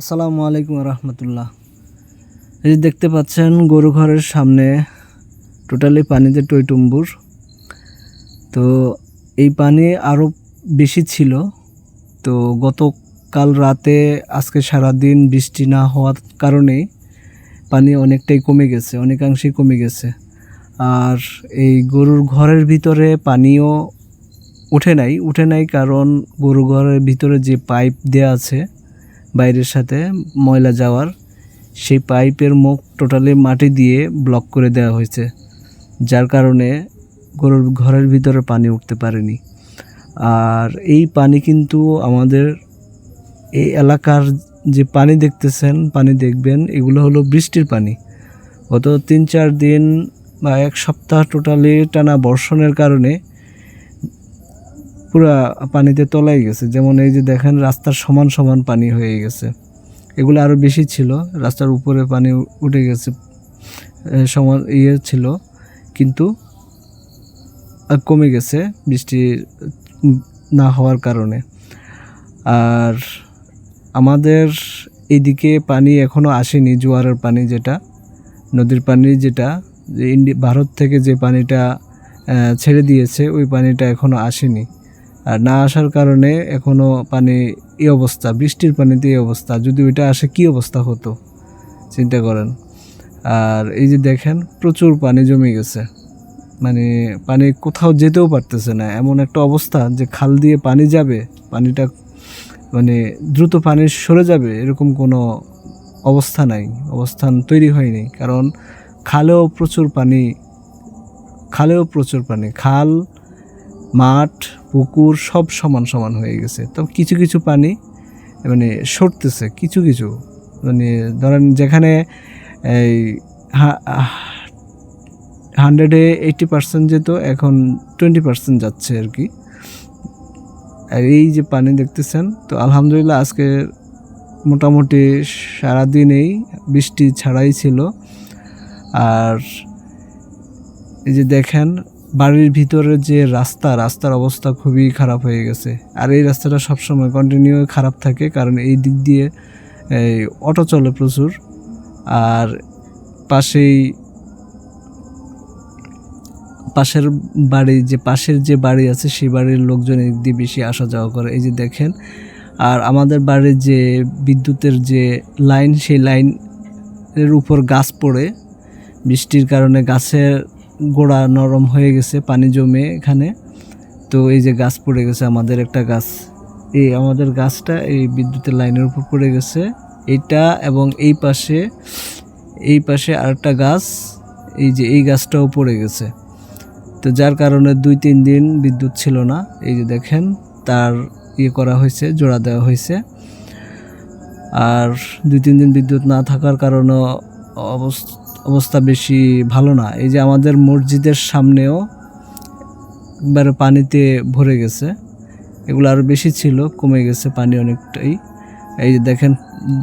আসসালামু আলাইকুম রহমতুল্লাহ। এই যে দেখতে পাচ্ছেন, গরু ঘরের সামনে টোটালি পানিতে টইটুম্বুর তো এই পানি আরও বেশি ছিল। তো গতকাল রাতে, আজকে সারাদিন বৃষ্টি না হওয়ার কারণে পানি অনেকটাই কমে গেছে, অনেকাংশেই কমে গেছে। আর এই গরুর ঘরের ভিতরে পানিও উঠে নাই উঠে নাই কারণ গরু ঘরের ভিতরে যে পাইপ দেওয়া আছে বাইরের সাথে ময়লা যাওয়ার, সেই পাইপের মুখ টোটালি মাটি দিয়ে ব্লক করে দেওয়া হয়েছে, যার কারণে গরুর ঘরের ভিতরে পানি উঠতে পারেনি। আর এই পানি কিন্তু আমাদের এই এলাকার যে পানি দেখতেছেন, পানি দেখবেন, এগুলো হলো বৃষ্টির পানি। গত তিন চার দিন বা এক সপ্তাহ টোটালি টানা বর্ষণের কারণে পুরা পানিতে তলাই গেছে। যেমন এই যে দেখেন, রাস্তার সমান সমান পানি হয়ে গেছে। এগুলো আরও বেশি ছিল, রাস্তার উপরে পানি উঠে গেছে সমান ইয়ে ছিল। কিন্তু কমে গেছে বৃষ্টি না হওয়ার কারণে। আর আমাদের এইদিকে পানি এখনও আসেনি, জোয়ারের পানি যেটা, নদীর পানি যেটা ইন্ডি, ভারত থেকে যে পানিটা ছেড়ে দিয়েছে, ওই পানিটা এখনও আসেনি। আর না আসার কারণে এখনও পানি এই অবস্থা, বৃষ্টির পানিতে এই অবস্থা। যদি ওইটা আসে, কি অবস্থা হতো? চিন্তা করেন। আর এই যে দেখেন, প্রচুর পানি জমে গেছে। মানে পানি কোথাও যেতেও পারতেছে না। এমন একটা অবস্থা যে খাল দিয়ে পানি যাবে, পানিটা মানে দ্রুত পানি সরে যাবে, এরকম কোনো অবস্থা নাই। অবস্থান তৈরি হয়নি। কারণ খালেও প্রচুর পানি, খালেও প্রচুর পানি। খাল মাঠ, পুকুর সব সমান সমান হয়ে গেছে। তো কিছু কিছু পানি মানে সরতেছে, কিছু কিছু। মানে ধরেন যেখানে এই হান্ড্রেডে এইটি পার্সেন্ট যেত, এখন টোয়েন্টি পার্সেন্ট যাচ্ছে আর কি। আর এই যে পানি দেখতেছেন, তো আলহামদুলিল্লাহ আজকে মোটামুটি সারাদিনেই বৃষ্টি ছাড়াই ছিল। আর এই যে দেখেন বাড়ির ভিতরে যে রাস্তা, রাস্তার অবস্থা খুবই খারাপ হয়ে গেছে। আর এই রাস্তাটা সবসময় কন্টিনিউ খারাপ থাকে, কারণ এই দিক দিয়ে, এই অটো চলে প্রচুর। আর পাশেই, পাশের বাড়ি, যে পাশের যে বাড়ি আছে, সেই বাড়ির লোকজন এদিক দিয়ে বেশি আসা যাওয়া করে। এই যে দেখেন, আর আমাদের বাড়ির যে বিদ্যুতের যে লাইন, সেই লাইনের উপর গাছ পড়ে। বৃষ্টির কারণে গাছের গোড়া নরম হয়ে গেছে, পানি জমে এখানে। তো এই যে গাছ পড়ে গেছে, আমাদের একটা গাছ। এই আমাদের গাছটা এই বিদ্যুতের লাইনের উপর পড়ে গেছে। এটা এবং এই পাশে এই পাশে আরেকটা গাছ, এই যে এই গাছটাও পড়ে গেছে। তো যার কারণে দুই তিন দিন বিদ্যুৎ ছিল না। এই যে দেখেন, তার ইয়ে করা হয়েছে, জোড়া দেওয়া হয়েছে। আর দুই তিন দিন বিদ্যুৎ না থাকার কারণে অবস্থা অবস্থা বেশি ভালো না। এই যে আমাদের মসজিদের সামনেও একবারে পানিতে ভরে গেছে। এগুলো আরও বেশি ছিল, কমে গেছে পানি অনেকটাই। এই যে দেখেন,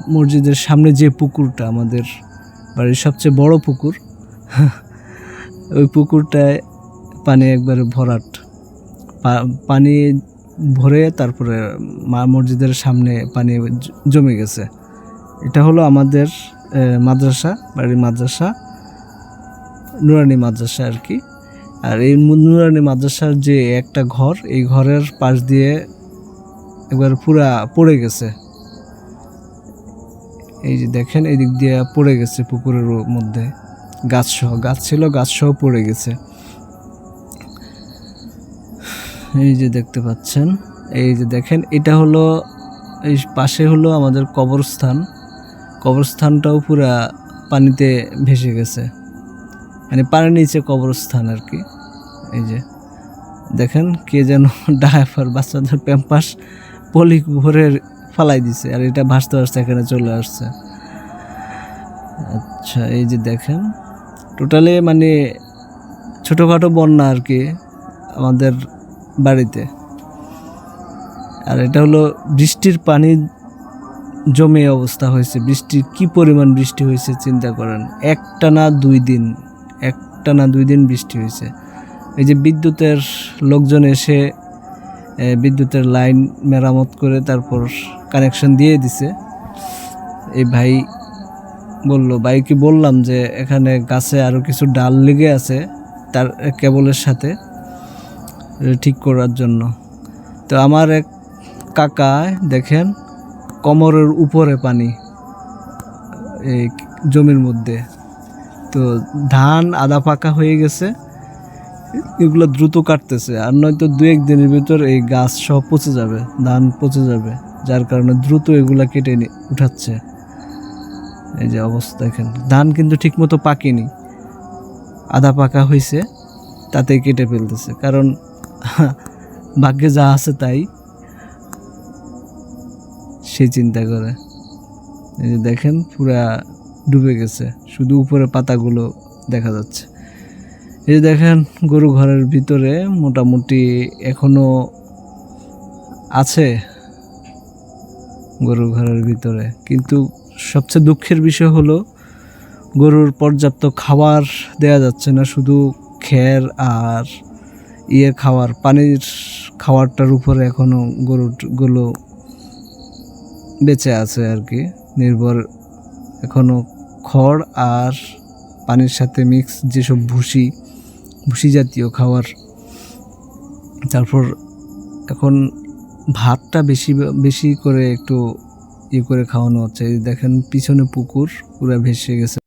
মসজিদের সামনে যে পুকুরটা আমাদের বাড়ির সবচেয়ে বড় পুকুর, ওই পুকুরটায় পানি একবারে ভরাট। পানি ভরে তারপরে মা মসজিদের সামনে পানি জমে গেছে। এটা হলো আমাদের মাদ্রাসা, বাড়ির মাদ্রাসা, নুরানি মাদ্রাসা আর কি। আর এই নুরানি মাদ্রাসার যে একটা ঘর, এই ঘরের পাশ দিয়ে একবার পুরা পড়ে গেছে। এই যে দেখেন, এই দিক দিয়ে পড়ে গেছে পুকুরের মধ্যে। গাছ সহ, গাছ ছিল, গাছ সহ পড়ে গেছে। এই যে দেখতে পাচ্ছেন, এই যে দেখেন, এটা হলো, এই পাশে হলো আমাদের কবরস্থান। কবরস্থানটাও পুরা পানিতে ভেসে গেছে। মানে পানির নিচে কবরস্থান আর কি। এই যে, দেখেন কে যেন ডায়াপার বাচ্চাদের প্যাম্পাস পলি ভরে ফালাই দিছে আর এটা ভাসতে ভাসতে এখানে চলে আসছে। আচ্ছা এই যে দেখেন, টোটালি মানে ছোটোখাটো বন্যা আর কি আমাদের বাড়িতে। আর এটা হলো বৃষ্টির পানি জমে অবস্থা হয়েছে। বৃষ্টির কি পরিমাণ বৃষ্টি হয়েছে চিন্তা করেন। একটা না দুই দিন, একটা না দুই দিন বৃষ্টি হয়েছে। এই যে বিদ্যুতের লোকজন এসে বিদ্যুতের লাইন মেরামত করে তারপর কানেকশন দিয়ে দিছে। এই ভাই বলল ভাইকে বললাম যে এখানে গাছে আরও কিছু ডাল লেগে আছে তার কেবলের সাথে ঠিক করার জন্য। তো আমার এক কাকা দেখেন কোমরের উপরে পানি, এই জমির মধ্যে। তো ধান আদা পাকা হয়ে গেছে, এগুলো দ্রুত কাটতেছে। আর নয়তো দু এক দিনের ভিতর এই গাছ সব পচে যাবে, ধান পচে যাবে, যার কারণে দ্রুত এগুলা কেটে উঠাচ্ছে। এই যে অবস্থা দেখেন, ধান কিন্তু ঠিকমতো পাকেনি। আধা পাকা হয়েছে তাতেই কেটে ফেলতেছে। কারণ ভাগ্যে যা আছে তাই। সে চিন্তা করে। এই যে দেখেন, পুরা ডুবে গেছে। শুধু উপরে পাতাগুলো দেখা যাচ্ছে। এই যে দেখেন, গরু ঘরের ভিতরে মোটামুটি এখনও আছে গরু ঘরের ভিতরে। কিন্তু সবচেয়ে দুঃখের বিষয় হলো, গরুর পর্যাপ্ত খাবার দেয়া যাচ্ছে না। শুধু খের আর ইয়ে খাওয়ার, পানির খাওয়ারটার উপরে এখনও গরুগুলো বেঁচে আছে আর কি। নির্ভর এখনও খড় আর পানির সাথে মিক্স যেসব ভুসি ভুসি জাতীয় খাওয়ার তারপর এখন ভাতটা বেশি বেশি করে একটু ইয়ে করে খাওয়ানো হচ্ছে। দেখেন পিছনে পুকুর, পুরো ভেসে গেছে।